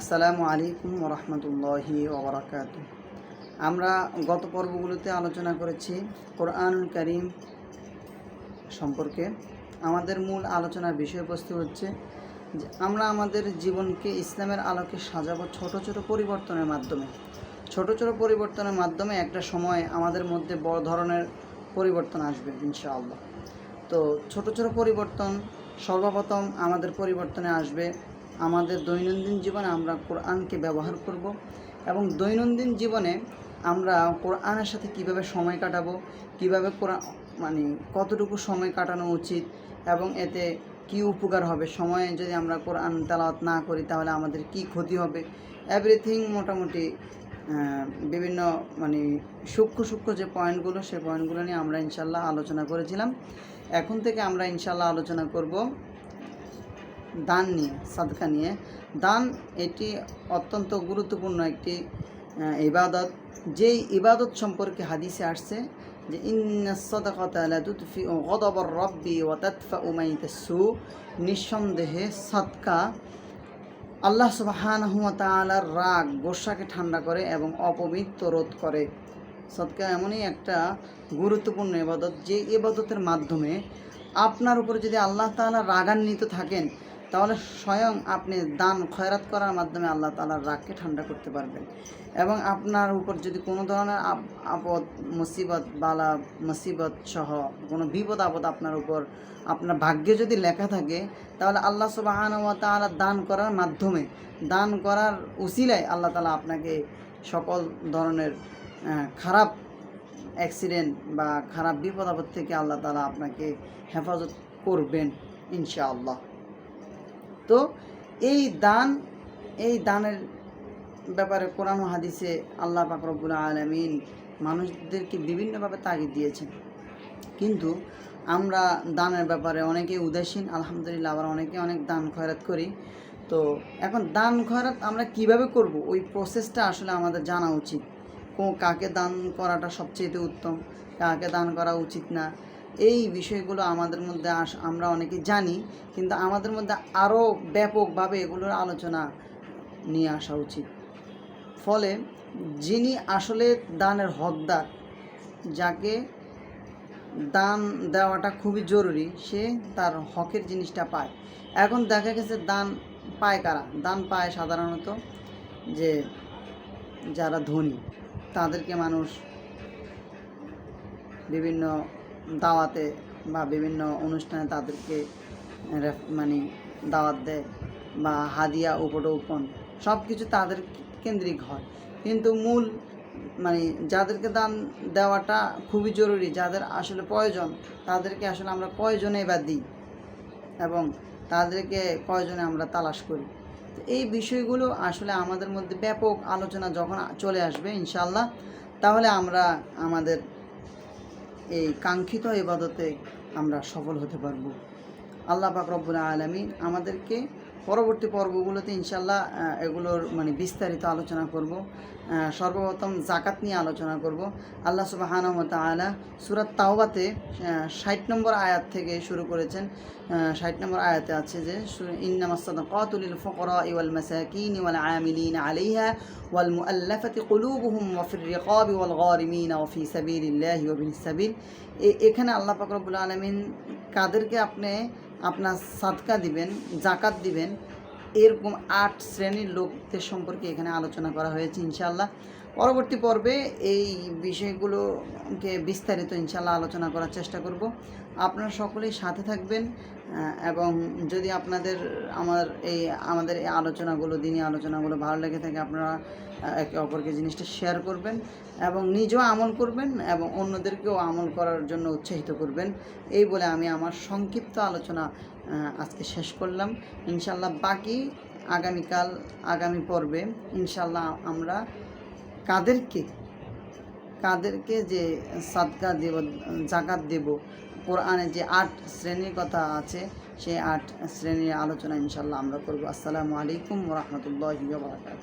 আসসালামু আলাইকুম রহমতুল্লাহি ওবরাকাত। আমরা গত পর্বগুলোতে আলোচনা করেছি কোরআন করিম সম্পর্কে। আমাদের মূল আলোচনার বিষয়বস্তু হচ্ছে যে আমরা আমাদের জীবনকে ইসলামের আলোকে সাজাবো ছোট ছোট পরিবর্তনের মাধ্যমে। ছোট ছোট পরিবর্তনের মাধ্যমে একটা সময় আমাদের মধ্যে বড় ধরনের পরিবর্তন আসবে ইনশাআল্লাহ। তো ছোট ছোট পরিবর্তন সর্বপ্রথম আমাদের পরিবর্তনে আসবে আমাদের দৈনন্দিন জীবনে আমরা কোরআনকে ব্যবহার করব এবং দৈনন্দিন জীবনে আমরা কোরআনের সাথে কীভাবে সময় কাটাবো, কীভাবে কোরআন মানে কতটুকু সময় কাটানো উচিত এবং এতে কি উপকার হবে? সময়ে যদি আমরা কোরআন তেলাওয়াত না করি তাহলে আমাদের কি ক্ষতি হবে? এভরিথিং মোটামুটি বিভিন্ন মানে সূক্ষ্ম সূক্ষ্ম যে পয়েন্টগুলো সেই পয়েন্টগুলো নিয়ে আমরা ইনশাল্লাহ আলোচনা করেছিলাম। এখন থেকে আমরা ইনশাল্লাহ আলোচনা করব দান নিয়ে, সাদকা নিয়ে। দান এটি অত্যন্ত গুরুত্বপূর্ণ একটি ইবাদত। যেই ইবাদত সম্পর্কে হাদিসে আসছে যে রব্বি ওয়া তাদফাউ মাইতাসু নিঃসন্দেহে সাদকা আল্লাহ সুবহানাহু ওয়া তাআলার রাগ গোসাকে ঠান্ডা করে এবং অপবিত্র রোধ করে। সদকা এমনই একটা গুরুত্বপূর্ণ ইবাদত যে ইবাদতের মাধ্যমে আপনার উপরে যদি আল্লাহ তাআলা রাগান্বিত থাকেন তাহলে স্বয়ং আপনি দান খয়রাত করার মাধ্যমে আল্লাহ তালার রাগকে ঠান্ডা করতে পারবেন। এবং আপনার উপর যদি কোনো ধরনের আপদ, মুসিবত, বালা, মুসিবত সহ কোনো বিপদ, আপদ আপনার উপর, আপনার ভাগ্যে যদি লেখা থাকে, তাহলে আল্লাহ সুবাহান ওয়া তাআলা দান করার মাধ্যমে, দান করার উসিলায় আল্লাহ তালা আপনাকে সকল ধরনের খারাপ অ্যাক্সিডেন্ট বা খারাপ বিপদ আপদ থেকে আল্লাহ তালা আপনাকে হেফাজত করবেন, ইনশাআল্লাহ। তো এই দান, এই দানের ব্যাপারে কোরআন হাদিসে আল্লাহ পাক রব্বুল আলমিন মানুষদেরকে বিভিন্নভাবে তাগিদ দিয়েছেন। কিন্তু আমরা দানের ব্যাপারে অনেকে উদাসীন, আলহামদুলিল্লাহ আবার অনেকে অনেক দান খয়রাত করি। তো এখন দান খয়রাত আমরা কীভাবে করব? ওই প্রসেসটা আসলে আমাদের জানা উচিত। কাকে দান করাটা সবচেয়ে উত্তম, কাকে দান করা উচিত না? এই বিষয়গুলো আমাদের মধ্যে আস, আমরা অনেকে জানি, কিন্তু আমাদের মধ্যে আরও ব্যাপকভাবে এগুলোর আলোচনা নিয়ে আসা উচিত। ফলে যিনি আসলে দানের হকদার, যাকে দান দেওয়াটা খুবই জরুরি, সে তার হকের জিনিসটা পায়। এখন দেখা গেছে দান পায় কারা? দান পায় সাধারণত যে যারা ধনী, তাদেরকে মানুষ বিভিন্ন দাওয়াতে বা বিভিন্ন অনুষ্ঠানে তাদেরকে মানে দাওয়াত দেয় বা হাদিয়া উপটোপন সব কিছু তাদের কেন্দ্রিক হয়। কিন্তু মূল মানে যাদেরকে দান দেওয়াটা খুবই জরুরি, যাদের আসলে প্রয়োজন, তাদেরকে আসলে আমরা প্রয়োজনে বা দিই এবং তাদেরকে প্রয়োজনে আমরা তালাশ করি। এই বিষয়গুলো আসলে আমাদের মধ্যে ব্যাপক আলোচনা যখন চলে আসবে ইনশাল্লাহ তাহলে আমরা আমাদের এই কাঙ্ক্ষিত এবাদতে আমরা সফল হতে পারব। আল্লাহ পাক রব্বুল আলমিন আমাদেরকে পরবর্তী পর্বগুলোতে ইনশাল্লাহ এগুলোর মানে বিস্তারিত আলোচনা করব। সর্বপ্রথম জাকাত নিয়ে আলোচনা করব। আল্লাহ সুবাহান তালা সুরাত তাওবাতে ষাট নম্বর আয়াত থেকে শুরু করেছেন। ষাট নম্বর আয়াতে আছে যে ইন্নামাসাদুল ফকরা ইওয়াল মাসাকিন ওয়াল আমিলিন আলাইহা ওয়াল মুআল্লাফাতি কুলুবুহুম ওয়া ফির রিকাবি ওয়াল গারিমিন ওয়া ফি সাবিলিল্লাহি ওয়া বিনিস সাবিল। এখানে আল্লাহ পাক রব্বুল আলামিন কাদেরকে আপনি আপনার সাদকা দিবেন, জাকাত দিবেন, এরকম আট শ্রেণির লোকদের সম্পর্কে এখানে আলোচনা করা হয়েছে ইনশাল্লাহ পরবর্তী পর্বে এই বিষয়গুলোকে বিস্তারিত ইনশাল্লাহ আলোচনা করার চেষ্টা করব। আপনারা সকলেই সাথে থাকবেন। এবং যদি আপনাদের আমার এই, আমাদের এই আলোচনাগুলো দিনই আলোচনাগুলো ভালো লেগে থাকে, আপনারা একে অপরকে জিনিসটা শেয়ার করবেন এবং নিজেও আমল করবেন এবং অন্যদেরকেও আমল করার জন্য উৎসাহিত করবেন। এই বলে আমি আমার সংক্ষিপ্ত আলোচনা আজকে শেষ করলাম। ইনশাল্লাহ বাকি আগামীকাল, আগামী পর্বে ইনশাল্লাহ আমরা কাদেরকে কাদেরকে যে সাদকা দেব, জাকাত দেব কোরআনে যে আট শ্রেণির কথা আছে, সেই আট শ্রেণির আলোচনা ইনশাল্লাহ আমরা করব। আসসালামু আলাইকুম রহমতুল্লাহ বারকাত